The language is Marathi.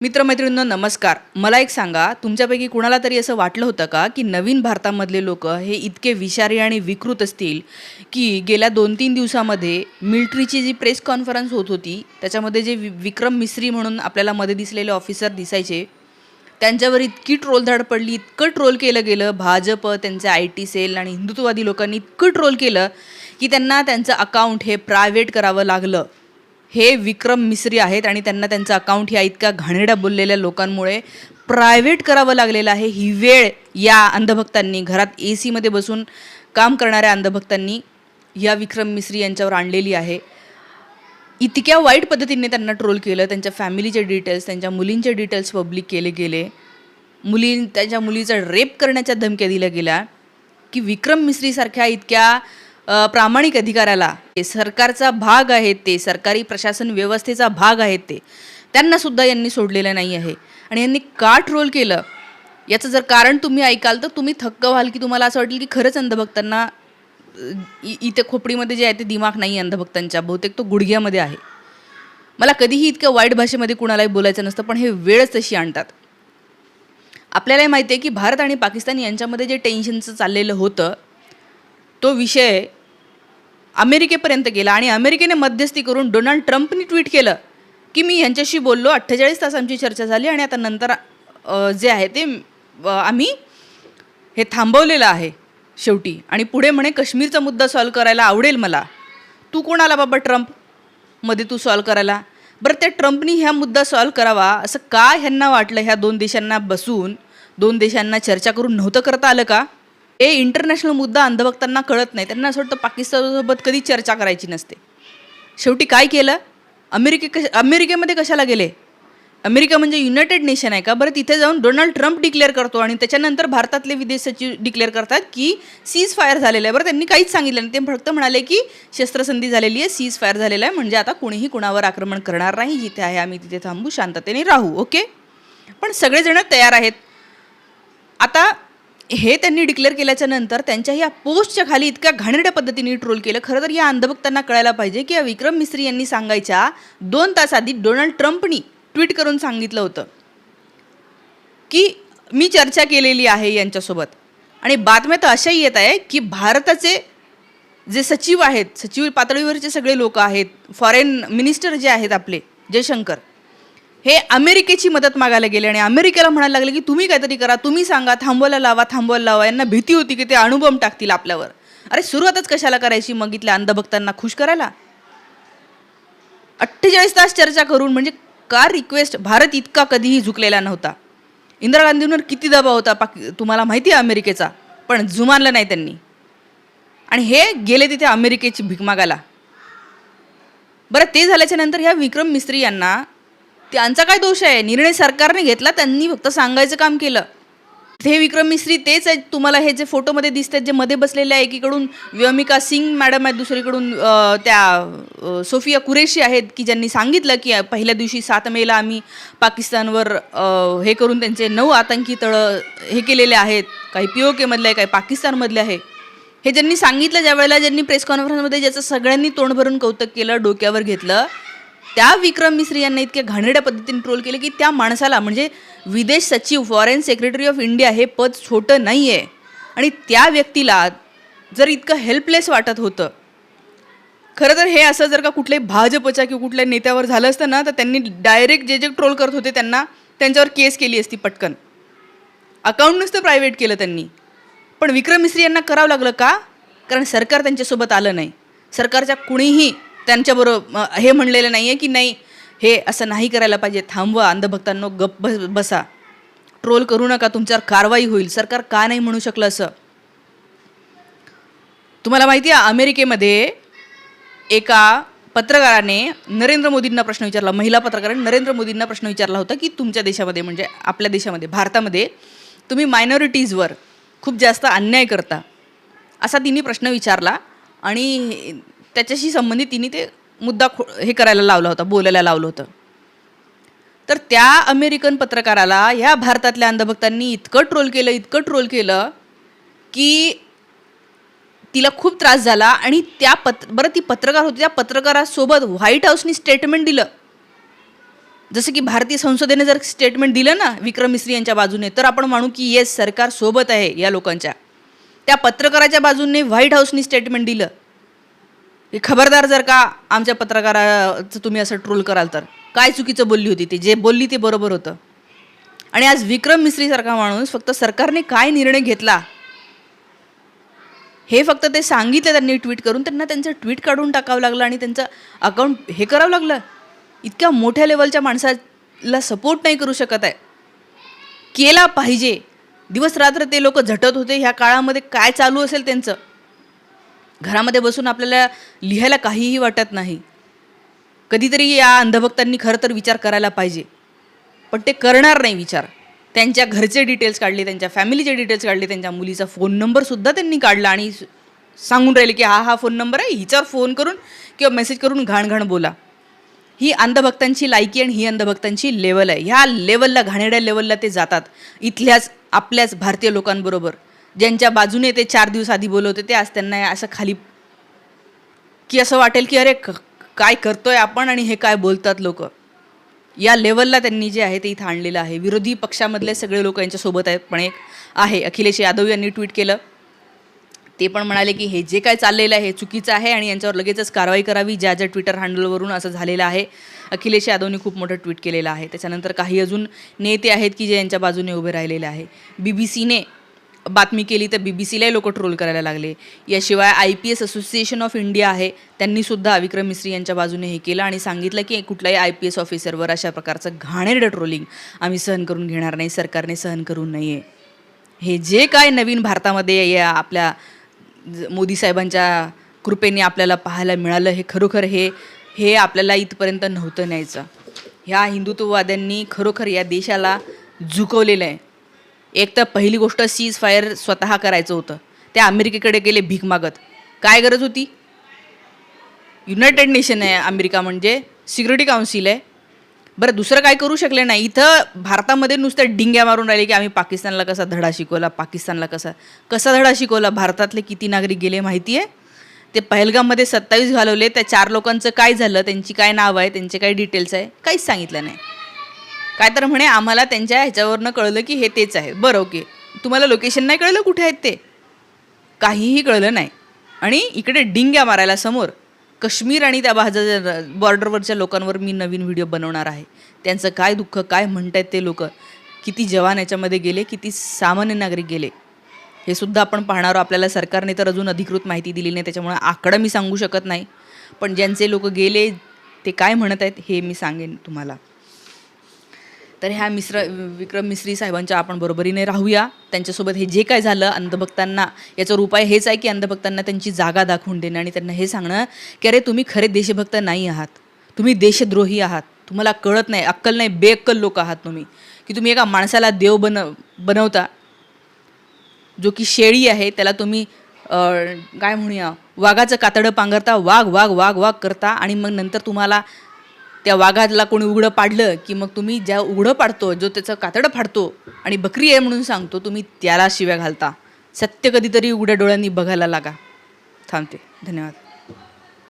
मित्रमैत्रिणींनो नमस्कार. मला एक सांगा तुमच्यापैकी कुणाला तरी असं वाटलं होतं का की नवीन भारतामधले लोक हे इतके विषारी आणि विकृत असतील की गेल्या दोन तीन दिवसामध्ये मिलिटरीची जी प्रेस कॉन्फरन्स होत होती त्याच्यामध्ये जे वि विक्रम मिस्त्री म्हणून आपल्याला मध्ये दिसलेले ऑफिसर दिसायचे त्यांच्यावर इतकी ट्रोलधाड पडली इतकं ट्रोल केलं गेलं भाजप त्यांचे आय टी सेल आणि हिंदुत्ववादी लोकांनी इतकं ट्रोल केलं की त्यांना त्यांचं अकाउंट हे प्रायव्हेट करावं लागलं. हे विक्रम मिसरी आहेत आणि त्यांना त्यांचं अकाउंट ह्या इतक्या घाणेरड्या बोललेल्या लोकांमुळे प्रायव्हेट करावं लागलेलं आहे. ही वेळ या अंधभक्तांनी घरात ए सीमध्ये बसून काम करणाऱ्या अंधभक्तांनी या विक्रम मिसरी यांच्यावर आणलेली आहे. इतक्या वाईट पद्धतीने त्यांना ट्रोल केलं त्यांच्या फॅमिलीचे डिटेल्स त्यांच्या मुलींचे डिटेल्स पब्लिक केले गेले. मुली त्यांच्या मुलीचा रेप करण्याच्या धमक्या दिल्या गेल्या. की विक्रम मिसरीसारख्या इतक्या प्रामाणिक अधिकाऱ्याला. हे सरकारचा भाग आहेत ते सरकारी प्रशासन व्यवस्थेचा भाग आहेत ते त्यांना सुद्धा यांनी सोडलेलं नाही आहे. आणि यांनी का ट्रोल केलं. याचं जर कारण तुम्ही ऐकाल तर तुम्ही थक्क व्हाल की तुम्हाला असं वाटेल की खरंच अंधभक्तांना इ- इथे खोपडीमध्ये जे आहे ते दिमाग नाही अंधभक्तांच्या. बहुतेक तो गुडघ्यामध्ये आहे. मला कधीही इतक्या वाईट भाषेमध्ये कुणालाही बोलायचं नसतं पण हे वेळच तशी आणतात. आपल्यालाही माहिती आहे की भारत आणि पाकिस्तान यांच्यामध्ये जे टेन्शनचं चाललेलं होतं तो विषय अमेरिकेपर्यंत गेला आणि अमेरिकेने मध्यस्थी करून डोनाल्ड ट्रम्पनी ट्विट केलं की मी यांच्याशी बोललो अठ्ठेचाळीस तास आमची चर्चा झाली आणि आता नंतर जे आहे ते आम्ही हे थांबवलेलं आहे शेवटी. आणि पुढे म्हणे काश्मीरचा मुद्दा सॉल्व करायला आवडेल मला. तू कोण आला बाबा ट्रम्पमध्ये तू सॉल्व करायला? बरं त्या ट्रम्पनी ह्या मुद्दा सॉल्व करावा असं का ह्यांना वाटलं ह्या दोन देशांना बसून दोन देशांना चर्चा करून नव्हतं करता आलं का? हे इंटरनॅशनल मुद्दा अंधभक्तांना कळत नाही. त्यांना असं वाटतं पाकिस्तानसोबत कधी चर्चा करायची नसते. शेवटी काय केलं? अमेरिके कश अमेरिकेमध्ये कशाला गेले? अमेरिका म्हणजे युनायटेड नेशन आहे का? बरं तिथे जाऊन डोनाल्ड ट्रम्प डिक्लेअर करतो आणि त्याच्यानंतर भारतातले विदेश सचिव डिक्लेअर करतात की सीज फायर झालेलं आहे. बरं त्यांनी काहीच सांगितलं नाही. ते फक्त म्हणाले की शस्त्रसंधी झालेली आहे सीज फायर झालेलं आहे. म्हणजे आता कुणीही कुणावर आक्रमण करणार नाही. जिथे आहे आम्ही तिथे थांबू शांततेने राहू. ओके? पण सगळेजण तयार आहेत. आता हे त्यांनी डिक्लेअर केल्याच्यानंतर त्यांच्या या पोस्टच्या खाली इतक्या घाणेरड्या पद्धतीने ट्रोल केलं. खरं तर या अंधभक्तांना कळायला पाहिजे की या विक्रम मिस्त्री यांनी सांगायच्या दोन तास आधी डोनाल्ड ट्रम्पनी ट्विट करून सांगितलं होतं की मी चर्चा केलेली आहे यांच्यासोबत. आणि बातम्या तर अशाही येत आहे की भारताचे जे सचिव आहेत सचिव पातळीवरचे सगळे लोक आहेत फॉरेन मिनिस्टर जे आहेत आपले जयशंकर हे अमेरिकेची मदत मागायला गेले आणि अमेरिकेला म्हणायला लागले की तुम्ही काहीतरी करा तुम्ही सांगा थांबवायला लावा थांबवायला लावा. यांना भीती होती की ते अणुबॉम्ब टाकतील आपल्यावर. अरे सुरुवातच कशाला करायची? मग इथल्या अंधभक्तांना खुश करायला. अठ्ठेचाळीस तास चर्चा करून म्हणजे का रिक्वेस्ट भारत इतका कधीही झुकलेला नव्हता. इंदिरा गांधींवर किती दबाव होता पाकि तुम्हाला माहिती आहे अमेरिकेचा पण जुमानलं नाही त्यांनी. आणि हे गेले तिथे अमेरिकेची भीक मागायला. बरं ते झाल्याच्यानंतर ह्या विक्रम मिस्त्री यांना त्यांचा काय दोष आहे? निर्णय सरकारने घेतला त्यांनी फक्त सांगायचं काम केलं. हे विक्रम मिस्त्री तेच आहेत. तुम्हाला हे जे फोटोमध्ये दिसत आहेत जे मध्ये बसलेले आहे एकीकडून व्योमिका सिंग मॅडम आहेत दुसरीकडून त्या सोफिया कुरेशी आहेत की ज्यांनी सांगितलं की पहिल्या दिवशी सात मेला आम्ही पाकिस्तानवर हे करून त्यांचे नऊ आतंकी तळं हे केलेले आहेत. काही पी ओ केमधले आहे काही पाकिस्तानमधले आहे. हे ज्यांनी सांगितलं ज्या वेळेला ज्यांनी प्रेस कॉन्फरन्समध्ये ज्याचं सगळ्यांनी तोंड भरून कौतुक केलं डोक्यावर घेतलं त्या विक्रम मिश्री यांना इतक्या घाणेरड्या पद्धतीने ट्रोल केले की त्या माणसाला म्हणजे विदेश सचिव फॉरेन सेक्रेटरी ऑफ इंडिया हे पद छोटं नाही आहे आणि त्या व्यक्तीला जर इतकं हेल्पलेस वाटत होतं खरं तर हे असं जर का कुठल्याही भाजपच्या किंवा कुठल्या नेत्यावर झालं असतं ना तर त्यांनी डायरेक्ट जे जे ट्रोल करत होते त्यांना त्यांच्यावर केस केली असती पटकन. अकाउंट नुसतं प्रायव्हेट केलं त्यांनी. पण विक्रम मिश्री यांना करावं लागलं का? कारण सरकार त्यांच्यासोबत आलं नाही. सरकारच्या कुणीही त्यांच्याबरोबर हे म्हणलेलं नाही आहे की नाही हे असं नाही करायला पाहिजे. थांबवा अंधभक्तांनो गप बस बसा. ट्रोल करू नका तुमच्यावर कारवाई होईल. सरकार का नाही म्हणू शकलं असं? तुम्हाला माहिती आहे अमेरिकेमध्ये एका पत्रकाराने नरेंद्र मोदींना प्रश्न विचारला महिला पत्रकाराने नरेंद्र मोदींना प्रश्न विचारला होता की तुमच्या देशामध्ये म्हणजे आपल्या देशामध्ये भारतामध्ये तुम्ही मायनॉरिटीजवर खूप जास्त अन्याय करता. असा तिने प्रश्न विचारला आणि त्याच्याशी संबंधित तिने ते मुद्दा खो हे करायला लावला होता बोलायला लावलं होतं. तर त्या अमेरिकन पत्रकाराला ह्या भारतातल्या अंधभक्तांनी इतकं ट्रोल केलं इतकं ट्रोल केलं की तिला खूप त्रास झाला आणि त्या पत्र बरं ती पत्रकार होती त्या पत्रकारासोबत व्हाईट हाऊसनी स्टेटमेंट दिलं. जसं की भारतीय संसदेने जर स्टेटमेंट दिलं ना विक्रम मिस्त्री यांच्या बाजूने तर आपण म्हणू की येस सरकार सोबत आहे या लोकांच्या. त्या पत्रकाराच्या बाजूने व्हाईट हाऊसनी स्टेटमेंट दिलं. की खबरदार जर का आमच्या पत्रकाराचं तुम्ही असं ट्रोल कराल तर. काय चुकीचं बोलली होती ती? जे बोलली ते बरोबर होतं. आणि आज विक्रम मिस्त्रीसारखा माणूस फक्त सरकारने काय निर्णय घेतला? हे फक्त ते सांगितलं त्यांनी ट्विट करून त्यांना त्यांचं ट्विट काढून टाकावं लागलं आणि त्यांचं अकाउंट हे करावं लागलं. इतक्या मोठ्या लेवलच्या माणसाला सपोर्ट नाही करू शकत आहे. केला पाहिजे. दिवस रात्र ते लोक झटत होते. ह्या काळामध्ये काय चालू असेल त्यांचं? घरामध्ये बसून आपल्याला लिहायला काहीही वाटत नाही. कधीतरी या अंधभक्तांनी खरं तर विचार करायला पाहिजे. पण ते करणार नाही विचार. त्यांच्या घरचे डिटेल्स काढले त्यांच्या फॅमिलीचे डिटेल्स काढले त्यांच्या मुलीचा फोन नंबरसुद्धा त्यांनी काढला आणि सांगून राहिले की हा हा फोन नंबर आहे हिच्यावर फोन करून किंवा मेसेज करून घाणघाण बोला. ही अंधभक्तांची लायकी आणि ही अंधभक्तांची लेवल आहे. ह्या लेवलला घाणेड्या लेवलला ते जातात. इथल्याच आपल्याच भारतीय लोकांबरोबर. ज्यांच्या बाजूने ते चार दिवस आधी बोलवते ते आज त्यांना असं खाली की असं वाटेल की अरे क- काय करतोय आपण आणि हे काय बोलतात लोक? या लेवलला त्यांनी जे आहे ते इथं आणलेलं आहे. विरोधी पक्षामधले सगळे लोक यांच्यासोबत आहेत पण एक आहे अखिलेश यादव यांनी ट्विट केलं. ते पण म्हणाले की हे जे काय चाललेलं आहे हे चुकीचं आहे आणि यांच्यावर लगेचच कारवाई करावी ज्या ज्या ट्विटर हँडलवरून असं झालेलं आहे. अखिलेश यादवनी खूप मोठं ट्विट केलेलं आहे. त्याच्यानंतर काही अजून नेते आहेत की जे यांच्या बाजूने उभे राहिलेले आहे. बी बी सीने बातमी केली तर बी बी सीलाही लोक ट्रोल करायला लागले. याशिवाय I P S association of India आहे. त्यांनीसुद्धा विक्रम मिस्त्री यांच्या बाजूने हे केलं आणि सांगितलं की कुठल्याही आय पी एस ऑफिसरवर अशा प्रकारचं घाणेरडं ट्रोलिंग आम्ही सहन करून घेणार नाही सरकारने सहन करू नये. हे जे काय नवीन भारतामध्ये या आपल्या ज- मोदी साहेबांच्या कृपेने आपल्याला पाहायला मिळालं हे खरोखर हे हे आपल्याला इथपर्यंत नव्हतं न्यायचं. ह्या हिंदुत्ववाद्यांनी खरोखर या देशाला झुकवलेलं आहे. एक तर पहिली गोष्ट सीज फायर स्वतः करायचं होतं. त्या अमेरिकेकडे गेले भीक मागत. काय गरज होती? युनायटेड नेशन आहे अमेरिका म्हणजे सिक्युरिटी काउन्सिल आहे. बरं दुसरं काय करू शकले नाही. इथं भारतामध्ये नुसतं डिंग्या मारून राहिले की आम्ही पाकिस्तानला कसा धडा शिकवला पाकिस्तानला कसा कसा धडा शिकवला भारतातले किती नागरिक गेले माहिती आहे ते पहलगाममध्ये सत्तावीस घालवले. त्या चार लोकांचं काय झालं त्यांची काय नाव आहे त्यांचे काय डिटेल्स आहे काहीच सांगितलं नाही. काय तर म्हणे आम्हाला त्यांच्या ह्याच्यावरनं कळलं की हे तेच आहे. बरं ओके. तुम्हाला लोकेशन नाही कळलं कुठे आहेत ते? काहीही कळलं नाही. आणि इकडे डिंग्या मारायला समोर काश्मीर आणि त्या भाज बॉर्डरवरच्या लोकांवर मी नवीन व्हिडिओ बनवणार आहे. त्यांचं काय दुःख काय म्हणत आहेत ते लोक? किती जवान याच्यामध्ये गेले किती सामान्य नागरिक गेले? हे सुद्धा आपण पाहणार आहोत. आपल्याला सरकारने तर अजून अधिकृत माहिती दिली नाही त्याच्यामुळे आकडा मी सांगू शकत नाही. पण ज्यांचे लोक गेले ते काय म्हणत आहेत हे मी सांगेन तुम्हाला. तर ह्या मिश्र विक्रम मिश्री साहेबांच्या आपण बरोबरीने राहूया. त्यांच्यासोबत हे जे काय झालं अंधभक्तांना याचा उपाय हेच आहे की अंधभक्तांना त्यांची जागा दाखवून देणं आणि त्यांना हे सांगणं की अरे तुम्ही खरे देशभक्त नाही आहात. तुम्ही देशद्रोही आहात. तुम्हाला कळत नाही अक्कल नाही बेअक्कल लोक आहात तुम्ही. की तुम्ही एका माणसाला देव बन बनवता. जो की शेळी आहे त्याला तुम्ही काय म्हणूया वाघाचं कातडं पांघरता वाघ वाघ वाघ वाघ करता आणि मग नंतर तुम्हाला त्या वाघाला कोणी उघडं पाडलं की मग तुम्ही ज्या उघडं पाडतो जो त्याचं कातडं फाडतो आणि बकरी आहे म्हणून सांगतो तुम्ही त्याला शिव्या घालता. सत्य कधीतरी उघड्या डोळ्यांनी बघायला लागा. थांबते. धन्यवाद.